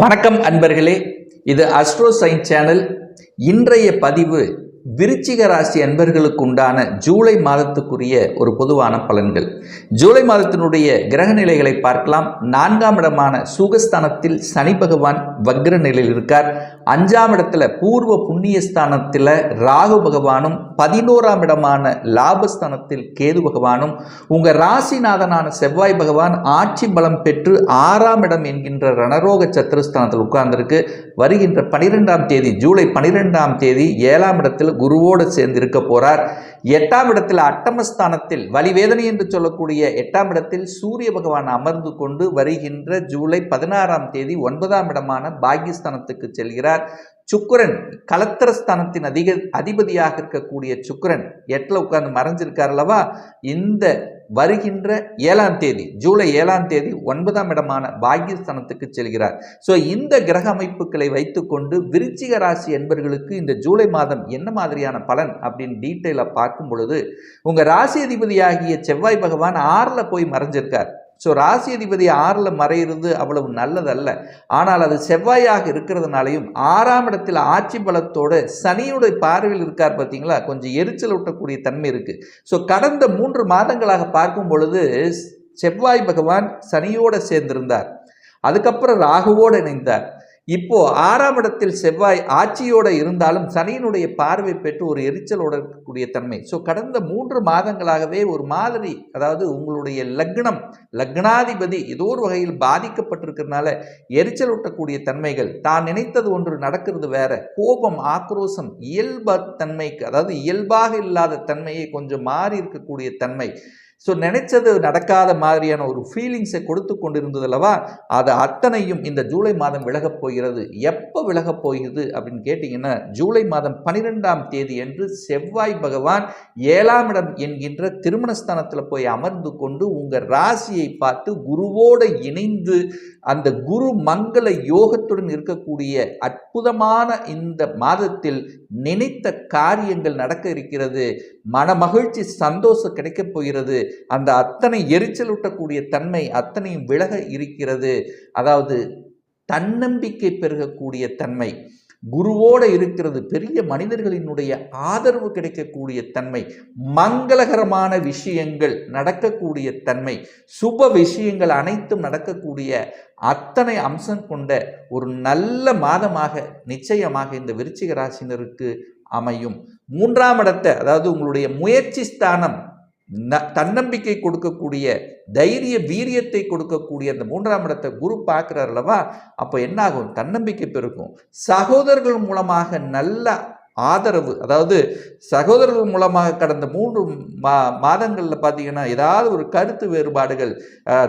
வணக்கம் அன்பர்களே இது அஸ்ட்ரோ சயின்ஸ் சேனல் இன்றைய பதிவு விருச்சிக ராசி அன்பர்களுக்கு உண்டான ஜூலை மாதத்துக்குரிய ஒரு பொதுவான பலன்கள். ஜூலை மாதத்தினுடைய கிரக நிலைகளை பார்க்கலாம். நான்காம் இடமான சுகஸ்தானத்தில் சனி பகவான் வக்ர நிலையில் இருக்கார். அஞ்சாம் இடத்துல பூர்வ புண்ணியஸ்தானத்தில் ராகு பகவானும் பதினோராம் இடமான லாபஸ்தானத்தில் கேது பகவானும் உங்கள் ராசிநாதனான செவ்வாய் பகவான் ஆட்சி பலம் பெற்று ஆறாம் இடம் என்கின்ற ரணரோக சத்துருஸ்தானத்தில் உட்கார்ந்திருக்கு. வருகின்ற பனிரெண்டாம் தேதி ஜூலை பனிரெண்டாம் தேதி ஏழாம் இடத்தில் குருவோடு சேர்ந்து இருக்க போகிறார் எட்டாம் இடத்தில் அட்டமஸ்தானத்தில் வலிவேதனை என்று சொல்லக்கூடிய எட்டாம் இடத்தில் சூரிய பகவான் அமர்ந்து கொண்டு வருகின்ற ஜூலை பதினாறாம் தேதி ஒன்பதாம் இடமான பாகிஸ்தானத்துக்கு செல்கிறார். சுக்கரன் கலத்திரஸ்தானத்தின் அதிக அதிபதியாக இருக்கக்கூடிய சுக்கரன். எட்டில் உட்கார்ந்து மறைஞ்சிருக்கார் அல்லவா? இந்த வருகின்ற ஏழாம் தேதி ஜூலை ஏழாம் தேதி ஒன்பதாம் இடமான பாகியஸ்தானத்துக்கு செல்கிறார். ஸோ இந்த கிரக அமைப்புகளை வைத்துக்கொண்டு விருச்சிக ராசி என்பவர்களுக்கு இந்த ஜூலை மாதம் என்ன மாதிரியான பலன் அப்படின்னு டீட்டெயிலாக பார்க்கும் பொழுது உங்கள் ராசி அதிபதியாகிய செவ்வாய் பகவான் ஆறில் போய் மறைஞ்சிருக்கார். ஸோ ராசி அதிபதி ஆறில் மறையிறது அவ்வளவு நல்லதல்ல. ஆனால் அது செவ்வாயாக இருக்கிறதுனாலையும் ஆறாம் இடத்தில் ஆட்சி பலத்தோடு சனியுடைய பார்வையில் இருக்கார் பார்த்தீங்களா? கொஞ்சம் எரிச்சல் ஊட்டக்கூடிய தன்மை இருக்குது ஸோ கடந்த மூன்று மாதங்களாக பார்க்கும் பொழுது செவ்வாய் பகவான் சனியோடு சேர்ந்திருந்தார். அதுக்கப்புறம் ராகுவோடு இணைந்தார். இப்போ ஆறாம் இடத்தில் செவ்வாய் ஆட்சியோடு இருந்தாலும் சனியினுடைய பார்வை பெற்று ஒரு எரிச்சலோட இருக்கக்கூடிய தன்மை. ஸோ கடந்த மூன்று மாதங்களாகவே ஒரு மாதிரி அதாவது உங்களுடைய லக்னம் லக்னாதிபதி ஏதோ ஒரு வகையில் பாதிக்கப்பட்டிருக்கிறதுனால எரிச்சல் ஊட்டக்கூடிய தன்மைகள் தான் நினைத்தது ஒன்று நடக்கிறது வேற. கோபம் ஆக்ரோசம் இயல்ப தன்மைக்கு அதாவது இயல்பாக இல்லாத தன்மையை கொஞ்சம் மாறி இருக்கக்கூடிய தன்மை. ஸோ நினைச்சது நடக்காத மாதிரியான ஒரு ஃபீலிங்ஸை கொடுத்து கொண்டிருந்தது அல்லவா? அது அத்தனையும் இந்த ஜூலை மாதம் விலகப் போகிறது. எப்போ விலகப் போகிறது அப்படின்னு கேட்டிங்கன்னா ஜூலை மாதம் பனிரெண்டாம் தேதி என்று செவ்வாய் பகவான் ஏழாம் இடம் என்கின்ற திருமணஸ்தானத்தில் போய் அமர்ந்து கொண்டு உங்கள் ராசியை பார்த்து குருவோடு இணைந்து அந்த குரு மங்கள யோகத்துடன் இருக்கக்கூடிய அற்புதமான இந்த மாதத்தில் நினைத்த காரியங்கள் நடக்க இருக்கிறது. மன மகிழ்ச்சி சந்தோஷம் கிடைக்கப் போகிறது. அந்த அத்தனை எரிச்சலூட்டக்கூடிய தன்மை அத்தனையும் விலக இருக்கிறது. அதாவது தன்னம்பிக்கை பெருகக்கூடிய தன்மை குருவோடு இருக்கிறது பெரிய மனிதர்களினுடைய ஆதரவு கிடைக்கக்கூடிய தன்மை மங்களகரமான விஷயங்கள் நடக்கக்கூடிய தன்மை சுப விஷயங்கள் அனைத்தும் நடக்கக்கூடிய அத்தனை அம்சம் கொண்ட ஒரு நல்ல மாதமாக நிச்சயமாக இந்த விருச்சிக ராசினருக்கு அமையும். மூன்றாம் இடத்தை அதாவது உங்களுடைய முயற்சி ஸ்தானம் ந தன்னம்பிக்கை கொடுக்கக்கூடிய தைரிய வீரியத்தை கொடுக்கக்கூடிய அந்த மூன்றாம் இடத்தை குரு பார்க்குறார் அல்லவா? அப்போ என்னாகும்? தன்னம்பிக்கை பெருக்கும் சகோதரர்கள் மூலமாக நல்ல ஆதரவு அதாவது சகோதரர்கள் மூலமாக கடந்த மூன்று மா மாதங்களில் பார்த்தீங்கன்னா ஏதாவது ஒரு கருத்து வேறுபாடுகள்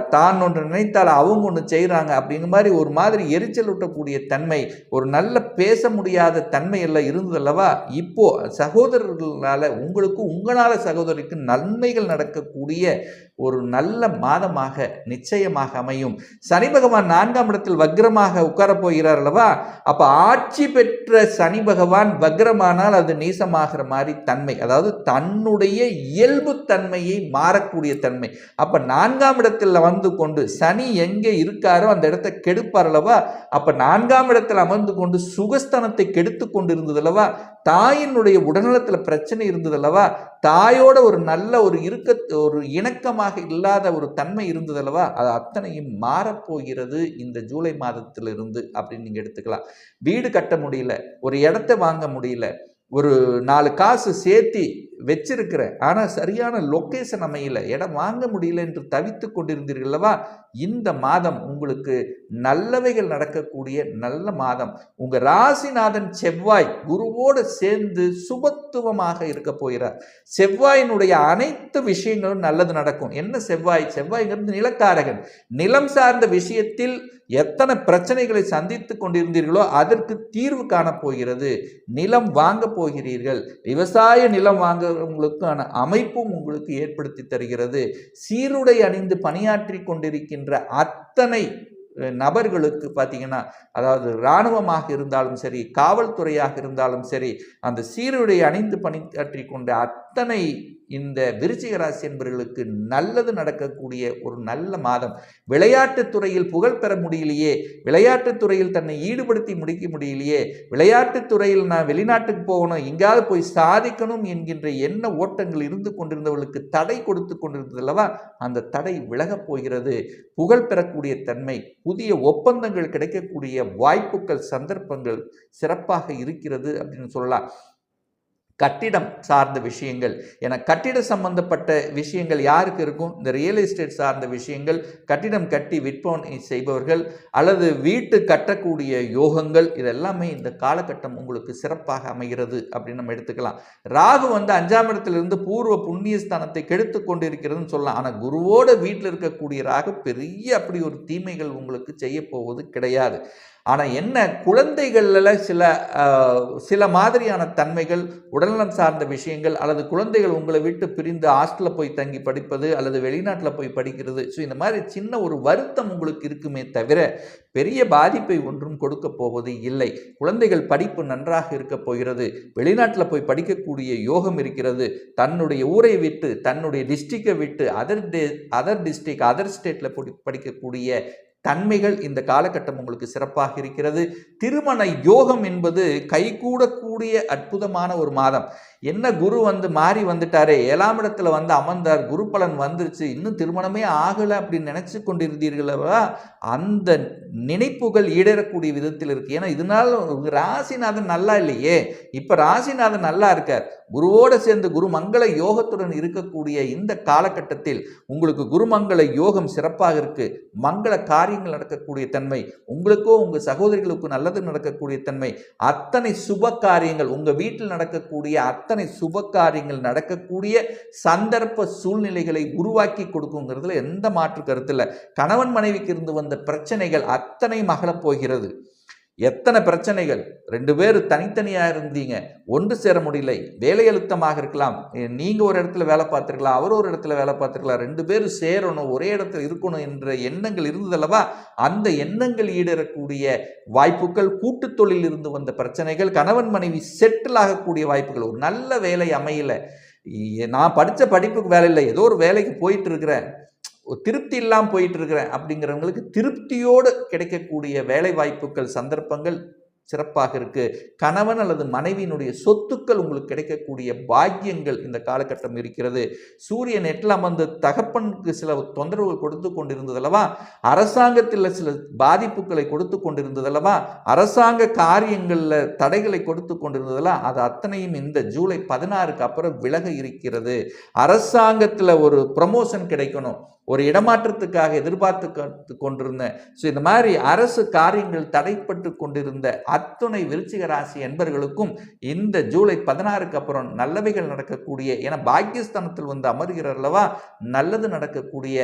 தான் ஒன்று நினைத்தால் அவங்க ஒன்று செய்கிறாங்க அப்படிங்கிற மாதிரி ஒரு மாதிரி எரிச்சல் ஊட்டக்கூடிய தன்மை ஒரு நல்ல பேச முடியாத தன்மை எல்லாம் இருந்ததல்லவா இப்போது சகோதரர்களால் உங்களுக்கு உங்களால் சகோதரிக்கு நன்மைகள் நடக்கக்கூடிய ஒரு நல்ல மாதமாக நிச்சயமாக அமையும். சனி பகவான் நான்காம் இடத்தில் வக்ரமாக உட்காரப் போகிறார் அல்லவா? அப்போ ஆட்சி பெற்ற சனி பகவான் வக்ரமானால் அது நீசமாகிற மாதிரி தன்மை. அதாவது தன்னுடைய இயல்பு தன்மையை மாறக்கூடிய தன்மை. அப்போ நான்காம் இடத்தில் வந்து கொண்டு சனி எங்கே இருக்காரோ அந்த இடத்தை கெடுப்பார் அல்லவா? அப்போ நான்காம் இடத்தில் அமர்ந்து கொண்டு சுகஸ்தானத்தை கெடுத்து கொண்டு இருந்தது அல்லவா? தாயினுடைய உடல்நலத்தில் பிரச்சனை இருந்தது அல்லவா? தாயோட ஒரு நல்ல ஒரு இருக்க ஒரு இணக்கமாக இல்லாத ஒரு தன்மை இருந்தது அல்லவா? அது அத்தனையும் மாறப்போகிறது இந்த ஜூலை மாதத்திலிருந்து அப்படின்னு நீங்கள் எடுத்துக்கலாம். வீடு கட்ட முடியல ஒரு இடத்த வாங்க முடியல ஒரு நாலு காசு சேர்த்தி வச்சிருக்கிறேன். ஆனால் சரியான லொக்கேஷன் அமையல. இடம் வாங்க முடியல என்று தவித்து கொண்டிருந்தீர்களவா இந்த மாதம் உங்களுக்கு நல்லவைகள் நடக்கக்கூடிய நல்ல மாதம். உங்கள் ராசிநாதன் செவ்வாய் குருவோடு சேர்ந்து சுபத்துவமாக இருக்க போகிறார். செவ்வாயினுடைய அனைத்து விஷயங்களும் நல்லது நடக்கும். என்ன செவ்வாய்? செவ்வாய்ங்கிறது நிலக்காரகன். நிலம் சார்ந்த விஷயத்தில் எத்தனை பிரச்சனைகளை சந்தித்து கொண்டிருந்தீர்களோ அதற்கு தீர்வு காணப்போகிறது நிலம் வாங்க போகிறீர்கள். விவசாய நிலம் வாங்க வாங்குறவங்களுக்கான அமைப்பும் உங்களுக்கு ஏற்படுத்தி தருகிறது. சீருடை அணிந்து பணியாற்றி கொண்டிருக்கின்ற அத்தனை நபர்களுக்கு பார்த்தீங்கன்னா அதாவது இராணுவமாக இருந்தாலும் சரி காவல்துறையாக இருந்தாலும் சரி அந்த சீருடை அணிந்து பணியாற்றி கொண்ட அத்தனை இந்த விருச்சிக ராசி என்பவர்களுக்கு நல்லது நடக்கக்கூடிய ஒரு நல்ல மாதம். விளையாட்டுத் துறையில் புகழ் பெற முடியலையே விளையாட்டுத் துறையில் தன்னை ஈடுபடுத்தி முடிக்க முடியலையே விளையாட்டுத் துறையில் நான் வெளிநாட்டுக்கு போகணும் எங்காவது போய் சாதிக்கணும் என்கின்ற என்ன ஓட்டங்கள் இருந்து கொண்டிருந்தவர்களுக்கு தடை கொடுத்து கொண்டிருந்தது அல்லவா? அந்த தடை விலகப் போகிறது. புகழ் பெறக்கூடிய தன்மை புதிய ஒப்பந்தங்கள் கிடைக்கக்கூடிய வாய்ப்புகள் சந்தர்ப்பங்கள் சிறப்பாக இருக்கிறது அப்படின்னு சொல்லலாம். கட்டிடம் சார்ந்த விஷயங்கள். என கட்டிட சம்பந்தப்பட்ட விஷயங்கள் யாருக்கு இருக்கும்? இந்த ரியல் எஸ்டேட் சார்ந்த விஷயங்கள் கட்டிடம் கட்டி விற்பனை செய்பவர்கள் அல்லது வீட்டு கட்டக்கூடிய யோகங்கள் இதெல்லாமே இந்த காலகட்டம் உங்களுக்கு சிறப்பாக அமைகிறது அப்படின்னு நம்ம எடுத்துக்கலாம். ராகு வந்து அஞ்சாம் இடத்திலிருந்து பூர்வ புண்ணிய ஸ்தானத்தை கெடுத்து கொண்டு இருக்கிறதுன்னு சொல்லலாம். ஆனால் குருவோட வீட்டில் இருக்கக்கூடிய ராகு பெரிய அப்படி ஒரு தீமைகள் உங்களுக்கு செய்ய போவது கிடையாது. ஆனால் என்ன குழந்தைகளில் சில சில மாதிரியான தன்மைகள் உடல்நலம் சார்ந்த விஷயங்கள் அல்லது குழந்தைகள் உங்களை விட்டு பிரிந்து ஹாஸ்டலில் போய் தங்கி படிப்பது அல்லது வெளிநாட்டில் போய் படிக்கிறது. ஸோ இந்த மாதிரி சின்ன ஒரு வருத்தம் உங்களுக்கு இருக்குமே தவிர பெரிய பாதிப்பை ஒன்றும் கொடுக்க போவது இல்லை. குழந்தைகள் படிப்பு நன்றாக இருக்க போகிறது. வெளிநாட்டில் போய் படிக்கக்கூடிய யோகம் இருக்கிறது. தன்னுடைய ஊரை விட்டு தன்னுடைய டிஸ்ட்ரிக்டை விட்டு other day other district other ஸ்டேட்டில் படிக்கக்கூடிய தன்மைகள் இந்த காலகட்டம் உங்களுக்கு சிறப்பாக இருக்கிறது. திருமண யோகம் என்பது கைகூடக்கூடிய அற்புதமான ஒரு மாதம். என்ன குரு வந்து மாறி வந்துட்டாரே ஏழாம் இடத்துல வந்து அமர்ந்தார் குரு பலன் வந்துருச்சு இன்னும் திருமணமே ஆகலை அப்படின்னு நினைச்சு கொண்டிருந்தீர்களா அந்த நினைப்புகள் ஈடேறக்கூடிய விதத்தில் இருக்கு. ஏன்னா இதனால ராசிநாதன் நல்லா இல்லையே. இப்போ ராசிநாதன் நல்லா இருக்கார். குருவோட சேர்ந்து குருமங்கள யோகத்துடன் இருக்கக்கூடிய இந்த காலகட்டத்தில் உங்களுக்கு குருமங்கள யோகம் சிறப்பாக இருக்கு. மங்கள காரியங்கள் நடக்கக்கூடிய தன்மை உங்களுக்கோ உங்க சகோதரிகளுக்கோ நல்லது நடக்கக்கூடிய தன்மை அத்தனை சுப காரியங்கள் உங்க வீட்டில் நடக்கக்கூடிய அத்தனை சுப காரியங்கள் நடக்கக்கூடிய சந்தர்ப்ப சூழ்நிலைகளை உருவாக்கி கொடுக்குங்கிறதுல எந்த மாற்று கருத்து இல்லை. கணவன் மனைவிக்கு இருந்து வந்த பிரச்சனைகள் அத்தனை மகளப் போகிறது. எத்தனை பிரச்சனைகள்? ரெண்டு பேர் தனித்தனியாக இருந்தீங்க. ஒன்று சேர முடியலை. வேலை அழுத்தமாக இருக்கலாம். நீங்கள் ஒரு இடத்துல வேலை பார்த்துருக்கலாம். அவர் ஒரு இடத்துல வேலை பார்த்துருக்கலாம். ரெண்டு பேரும் சேரணும் ஒரே இடத்துல இருக்கணும் என்ற எண்ணங்கள் இருந்ததல்லவா அந்த எண்ணங்கள் ஈடேறக்கூடிய வாய்ப்புகள் கூட்டு தொழில் இருந்து வந்த பிரச்சனைகள் கணவன் மனைவி செட்டில் ஆகக்கூடிய வாய்ப்புகள் ஒரு நல்ல வேலை அமையலை. நான் படித்த படிப்புக்கு வேலை இல்லை. ஏதோ ஒரு வேலைக்கு போயிட்டு இருக்கிறேன். திருப்தி இல்லாமல் போயிட்டு இருக்கிறேன் அப்படிங்கிறவங்களுக்கு திருப்தியோடு கிடைக்கக்கூடிய வேலை வாய்ப்புகள் சந்தர்ப்பங்கள் சிறப்பாக இருக்கு. கணவன் அல்லது மனைவியினுடைய சொத்துக்கள் உங்களுக்கு கிடைக்கக்கூடிய பாக்கியங்கள் இந்த காலகட்டம் இருக்கிறது. சூரியன் எட்டில் அமர்ந்து தகப்பனுக்கு சில தொந்தரவுகள் கொடுத்து கொண்டிருந்ததல்லவா அரசாங்கத்தில் சில பாதிப்புகளை கொடுத்து கொண்டிருந்ததல்லவா அரசாங்க காரியங்களில் தடைகளை கொடுத்து கொண்டிருந்ததெல்லாம் அது அத்தனையும் இந்த ஜூலை பதினாறுக்கு அப்புறம் விலக இருக்கிறது. அரசாங்கத்தில் ஒரு ப்ரமோஷன் கிடைக்கணும். ஒரு இடமாற்றத்துக்காக எதிர்பார்த்து கொண்டிருந்தேன் ஸோ இந்த மாதிரி அரசு காரியங்கள் தடைப்பட்டு கொண்டிருந்த அத்துணை விருச்சிக ராசி என்பர்களுக்கும் இந்த ஜூலை பதினாறுக்கு அப்புறம் நல்லவைகள் நடக்கக்கூடிய ஏன்னா பாக்கியஸ்தானத்தில் வந்து அமர்கிறார் அல்லவா நல்லது நடக்கக்கூடிய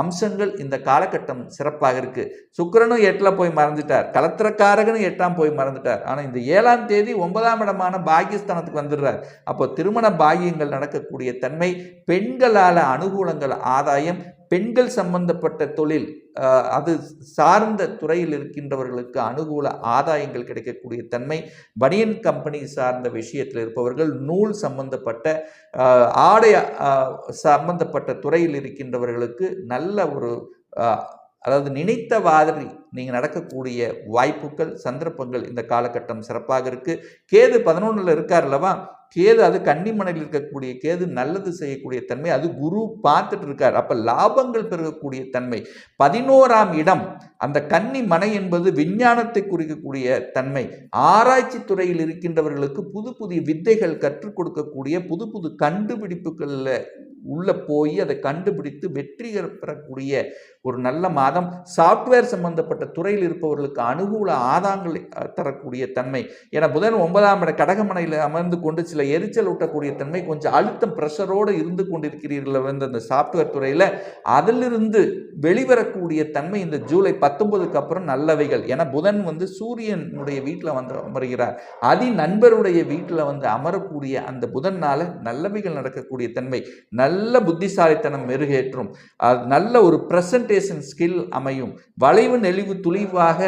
அம்சங்கள் இந்த காலகட்டம் சிறப்பாக இருக்கு. சுக்கிரனும் எட்டில் போய் மறந்துட்டார் கலத்திரக்காரகனும் எட்டாம் போய் மறந்துட்டார். ஆனால் இந்த ஏழாம் தேதி ஒன்பதாம் இடமான பாகிஸ்தானத்துக்கு வந்துடுறார். அப்போ திருமண பாகியங்கள் நடக்கக்கூடிய தன்மை பெண்களால் அனுகூலங்கள் ஆதாயம் பெண்கள் சம்பந்தப்பட்ட தொழில் அது சார்ந்த துறையில் இருக்கின்றவர்களுக்கு அனுகூல ஆதாயங்கள் கிடைக்கக்கூடிய தன்மை பனியன் கம்பெனி சார்ந்த விஷயத்தில் இருப்பவர்கள் நூல் சம்பந்தப்பட்ட ஆடை சம்பந்தப்பட்ட துறையில் இருக்கின்றவர்களுக்கு நல்ல ஒரு அதாவது நினைத்த மாதிரி நீங்கள் நடக்கக்கூடிய வாய்ப்புகள் சந்தர்ப்பங்கள் இந்த காலகட்டம் சிறப்பாக இருக்குது கேது பதினொன்றில் இருக்கார் அல்லவா? கேது அது கன்னிமனையில் இருக்கக்கூடிய கேது நல்லது செய்யக்கூடிய தன்மை அது குரு பார்த்துட்டு இருக்கார். அப்போ லாபங்கள் பெருகக்கூடிய தன்மை. பதினோராம் இடம் அந்த கன்னி மனை என்பது விஞ்ஞானத்தை குறிக்கக்கூடிய தன்மை. ஆராய்ச்சி துறையில் இருக்கின்றவர்களுக்கு புது புதிய வித்தைகள் கற்றுக் கொடுக்கக்கூடிய புது புது கண்டுபிடிப்புகளில் உள்ள போய் அதை கண்டுபிடித்து வெற்றி பெறக்கூடிய ஒரு நல்ல மாதம். சாஃப்ட்வேர் சம்பந்தப்பட்ட துறையில் இருப்பவர்களுக்கு அனுகூல ஆதாங்கள் தரக்கூடிய தன்மை. ஏன்னா புதன் ஒன்பதாம் இட கடகமனையில் அமர்ந்து கொண்டு சில எரிச்சல் ஊட்டக்கூடிய தன்மை கொஞ்சம் அழுத்தம் ப்ரெஷரோடு இருந்து கொண்டிருக்கிறீர்கள் வந்து அந்த சாஃப்ட்வேர் துறையில். அதிலிருந்து வெளிவரக்கூடிய தன்மை இந்த ஜூலை பத்தொன்பதுக்கு அப்புறம் நல்லவைகள். ஏன்னா புதன் வந்து சூரியனுடைய வீட்டில் வந்து அமர்கிறார். அதி நண்பருடைய வீட்டில் வந்து அமரக்கூடிய அந்த புதனால் நல்லவைகள் நடக்கக்கூடிய தன்மை. நல்ல புத்திசாலித்தனம் மெருகேற்றும். அது நல்ல ஒரு கம்யூனிகேஷன் ஸ்கில் அமையும். வளைவு நெளிவு துளிவாக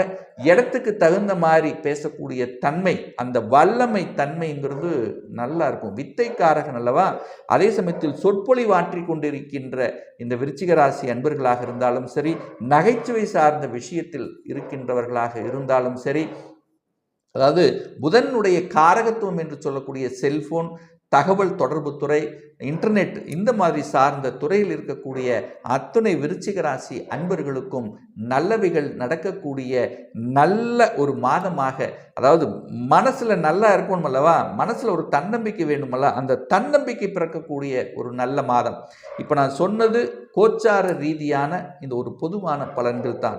இடத்துக்கு தகுந்த மாதிரி பேசக்கூடிய தன்மை அந்த வல்லமை தன்மைங்கிறது நல்லா இருக்கும். வித்தைக்காரகன் அல்லவா? அதே சமயத்தில் சொற்பொழிவாற்றி கொண்டிருக்கின்ற இந்த விருச்சிக ராசி அன்பர்களாக இருந்தாலும் சரி நகைச்சுவை சார்ந்த விஷயத்தில் இருக்கின்றவர்களாக இருந்தாலும் சரி அதாவது புதனுடைய காரகத்துவம் என்று சொல்லக்கூடிய செல்போன் தகவல் தொடர்பு துறை இன்டர்நெட் இந்த மாதிரி சார்ந்த துறையில் இருக்கக்கூடிய அத்துணை விருச்சிக ராசி அன்பர்களுக்கும் நல்லவைகள் நடக்கக்கூடிய நல்ல ஒரு மாதமாக அதாவது மனசில் நல்லா இருக்கணும் அல்லவா? மனசில் ஒரு தன்னம்பிக்கை வேணுமல்ல? அந்த தன்னம்பிக்கை பிறக்கக்கூடிய ஒரு நல்ல மாதம். இப்போ நான் சொன்னது கோச்சார ரீதியான இந்த ஒரு பொதுவான பலன்கள் தான்.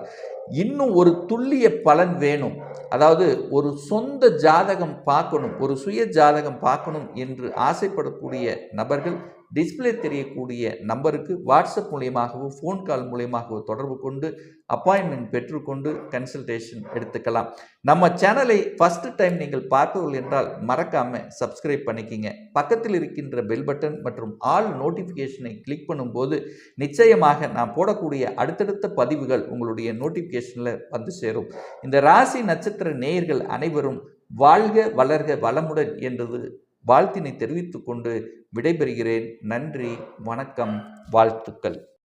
இன்னும் ஒரு துல்லிய பலன் வேணும். அதாவது ஒரு சொந்த ஜாதகம் பார்க்கணும் ஒரு சுய ஜாதகம் பார்க்கணும் என்று ஆசைப்படக்கூடிய நபர்கள் டிஸ்பிளே தெரியக்கூடிய நம்பருக்கு வாட்ஸ்அப் மூலியமாகவோ ஃபோன் கால் மூலியமாகவோ தொடர்பு கொண்டு அப்பாயின்மெண்ட் பெற்றுக்கொண்டு கன்சல்டேஷன் எடுத்துக்கலாம். நம்ம சேனலை ஃபஸ்ட்டு டைம் நீங்கள் பார்ப்பவர்கள் என்றால் மறக்காமல் சப்ஸ்கிரைப் பண்ணிக்கிங்க. பக்கத்தில் இருக்கின்ற பெல் பட்டன் மற்றும் ஆல் நோட்டிஃபிகேஷனை கிளிக் பண்ணும்போது நிச்சயமாக நான் போடக்கூடிய அடுத்தடுத்த பதிவுகள் உங்களுடைய நோட்டிஃபிகேஷனில் வந்து சேரும். இந்த ராசி நட்சத்திர நேயர்கள் அனைவரும் வாழ்க வளர்க வளமுடன் என்றது வாழ்த்தினை தெரிவித்துக்கொண்டு விடைபெறுகிறேன். நன்றி வணக்கம் வாழ்த்துக்கள்.